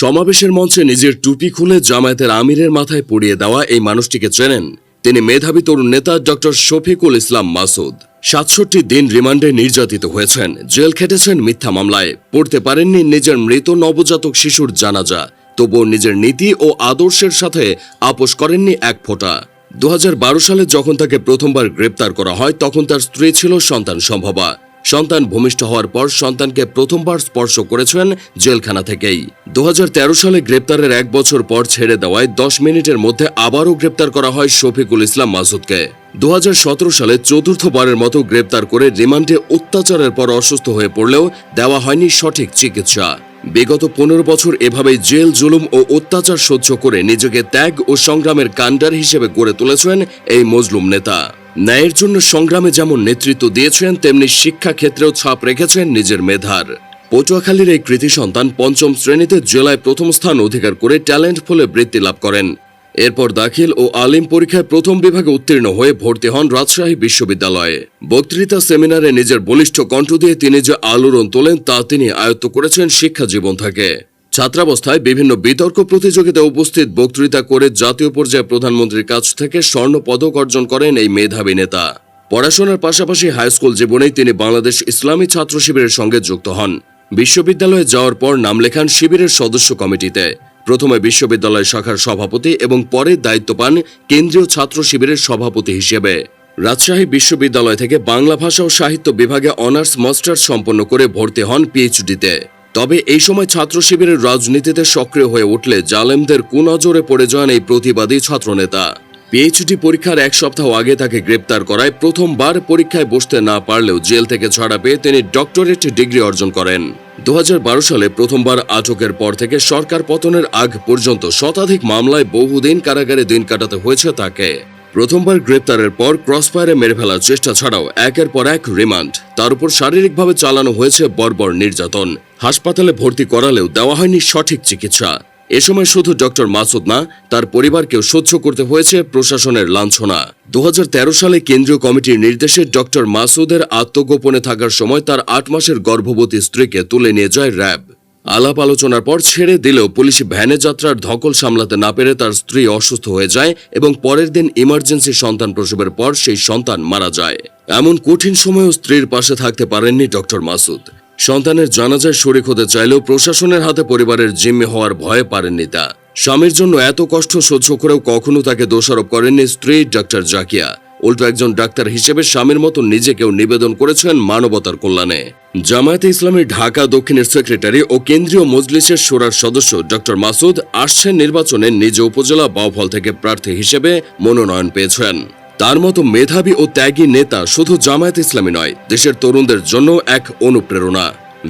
সমাবেশের মঞ্চে নিজের টুপি খুলে জামায়াতের আমিরের মাথায় পড়িয়ে দেওয়া এই মানুষটিকে চেনেন। তিনি মেধাবী তরুণ নেতা ডক্টর শফিকুল ইসলাম মাসুদ। সাতষট্টি দিন রিমান্ডে নির্যাতিত হয়েছেন। জেল খেটেছেন মিথ্যা মামলায়। পড়তে পারেননি নিজের মৃত নবজাতক শিশুর জানাজা। তবুও নিজের নীতি ও আদর্শের সাথে আপোষ করেননি এক ফোঁটা। দু হাজার বারো সালে যখন তাকে প্রথমবার গ্রেপ্তার করা হয়, তখন তার স্ত্রী ছিল সন্তান সম্ভবা। সন্তান ভূমিষ্ঠ হওয়ার পর সন্তানকে প্রথমবার স্পর্শ করেছেন জেলখানা থেকেই। দুহাজার তেরো সালে গ্রেপ্তারের এক বছর পর ছেড়ে দেওয়ায় দশ মিনিটের মধ্যে আবারও গ্রেপ্তার করা হয় শফিকুল ইসলাম মাসুদকে। দুহাজার সতেরো সালে চতুর্থবারের মতো গ্রেপ্তার করে রিমান্ডে অত্যাচারের পর অসুস্থ হয়ে পড়লেও দেওয়া হয়নি সঠিক চিকিৎসা। বিগত পনেরো বছর এভাবেই জেল জুলুম ও অত্যাচার সহ্য করে নিজেকে ত্যাগ ও সংগ্রামের কাণ্ডার হিসেবে গড়ে তুলেছেন এই মজলুম নেতা। ন্যায়ের জন্য সংগ্রামে যেমন নেতৃত্ব দিয়েছেন, তেমনি শিক্ষা ক্ষেত্রেও ছাপ রেখেছেন নিজের মেধার। পটুয়াখালীর এই কৃতি সন্তান পঞ্চম শ্রেণীতে জেলায় প্রথম স্থান অধিকার করে ট্যালেন্ট ফুলে বৃত্তি লাভ করেন। এরপর দাখিল ও আলিম পরীক্ষায় প্রথম বিভাগে উত্তীর্ণ হয়ে ভর্তি হন রাজশাহী বিশ্ববিদ্যালয়ে। বক্তৃতা সেমিনারে নিজের বলিষ্ঠ কণ্ঠ দিয়ে তিনি যে আলোড়ন তোলেন, তা তিনি আয়ত্ত করেছেন শিক্ষা জীবন থেকে। ছাত্রাবস্থায় বিভিন্ন বিতর্ক প্রতিযোগিতায় উপস্থিত বক্তৃতা করে জাতীয় পর্যায়ে প্রধানমন্ত্রীর কাছ থেকে স্বর্ণ পদক অর্জন করেন এই মেধাবী নেতা। পড়াশোনার পাশাপাশি হাইস্কুল জীবনেই তিনি বাংলাদেশ ইসলামী ছাত্র শিবিরের সঙ্গে যুক্ত হন। বিশ্ববিদ্যালয়ে যাওয়ার পর নাম লেখান শিবিরের সদস্য কমিটিতে। প্রথমে বিশ্ববিদ্যালয় শাখার সভাপতি এবং পরে দায়িত্ব পান কেন্দ্রীয় ছাত্র শিবিরের সভাপতি হিসেবে। রাজশাহী বিশ্ববিদ্যালয় থেকে বাংলা ভাষা ও সাহিত্য বিভাগে অনার্স মাস্টার্স সম্পন্ন করে ভর্তি হন পিএইচডিতে। তবে এই সময় ছাত্র শিবিরের রাজনীতিতে সক্রিয় হয়ে উঠলে জালেমদের কুনজরে পড়ে যান এই প্রতিবাদী ছাত্রনেতা। পিএইচডি পরীক্ষার এক সপ্তাহ আগে তাকে গ্রেপ্তার করায় প্রথমবার পরীক্ষায় বসতে না পারলেও জেল থেকে ছাড়া পেয়ে তিনি ডক্টরেট ডিগ্রি অর্জন করেন। দু হাজার বারো সালে প্রথমবার আটকের পর থেকে সরকার পতনের আগ পর্যন্ত শতাধিক মামলায় বহুদিন কারাগারে দিন কাটাতে হয়েছে তাকে। প্রথমবার গ্রেপ্তারের পর ক্রসফায়ারে মেরে ফেলার চেষ্টা ছাড়াও একের পর এক রিমান্ড। তার উপর শারীরিকভাবে চালানো হয়েছে বর্বর নির্যাতন। হাসপাতালে ভর্তি করালেও দেওয়া হয়নি সঠিক চিকিৎসা। এ সময় শুধু ডক্টর মাসুদ না, তার পরিবারকেও সহ্য করতে হয়েছে প্রশাসনের লাঞ্ছনা। দু হাজার তেরো সালে কেন্দ্রীয় কমিটির নির্দেশে ডক্টর মাসুদের আত্মগোপনে থাকার সময় তার আট মাসের গর্ভবতী স্ত্রীকে তুলে নিয়ে যায় র্যাব। আলাপ আলোচনার পর ছেড়ে দিলেও পুলিশ ভ্যানে যাত্রার ধকল সামলাতে না পেরে তার স্ত্রী অসুস্থ হয়ে যায় এবং পরের দিন ইমার্জেন্সি সন্তান প্রসবের পর সেই সন্তান মারা যায়। এমন কঠিন সময়েও স্ত্রীর পাশে থাকতে পারেননি ডক্টর মাসুদ। সন্তানের জানাজায় শরিক হতে চাইলেও প্রশাসনের হাতে পরিবারের জিম্মে হওয়ার ভয়ে পারেননি তা। স্বামীর জন্য এত কষ্ট সহ্য করেও কখনো তাকে দোষারোপ করেননি স্ত্রী ডক্টর জাকিয়া। উল্টো একজন ডাক্তার হিসেবে স্বামীর মতো নিজেকেও নিবেদন করেছেন মানবতার কল্যাণে। জামায়াতে ইসলামী ঢাকা দক্ষিণের সেক্রেটারি ও কেন্দ্রীয় মজলিসের সোরার সদস্য ডক্টর মাসুদ আসছেন নির্বাচনে নিজ উপজেলা বাউফল থেকে প্রার্থী হিসেবে মনোনয়ন পেয়েছেন। তার মতো মেধাবী ও ত্যাগী নেতা শুধু জামায়াত ইসলামী নয়, দেশের তরুণদের জন্য এক অনুপ্রেরণা।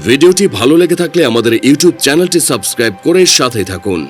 ভিডিওটি ভালো লেগে থাকলে আমাদের ইউটিউব চ্যানেলটি সাবস্ক্রাইব করে সাথেই থাকুন।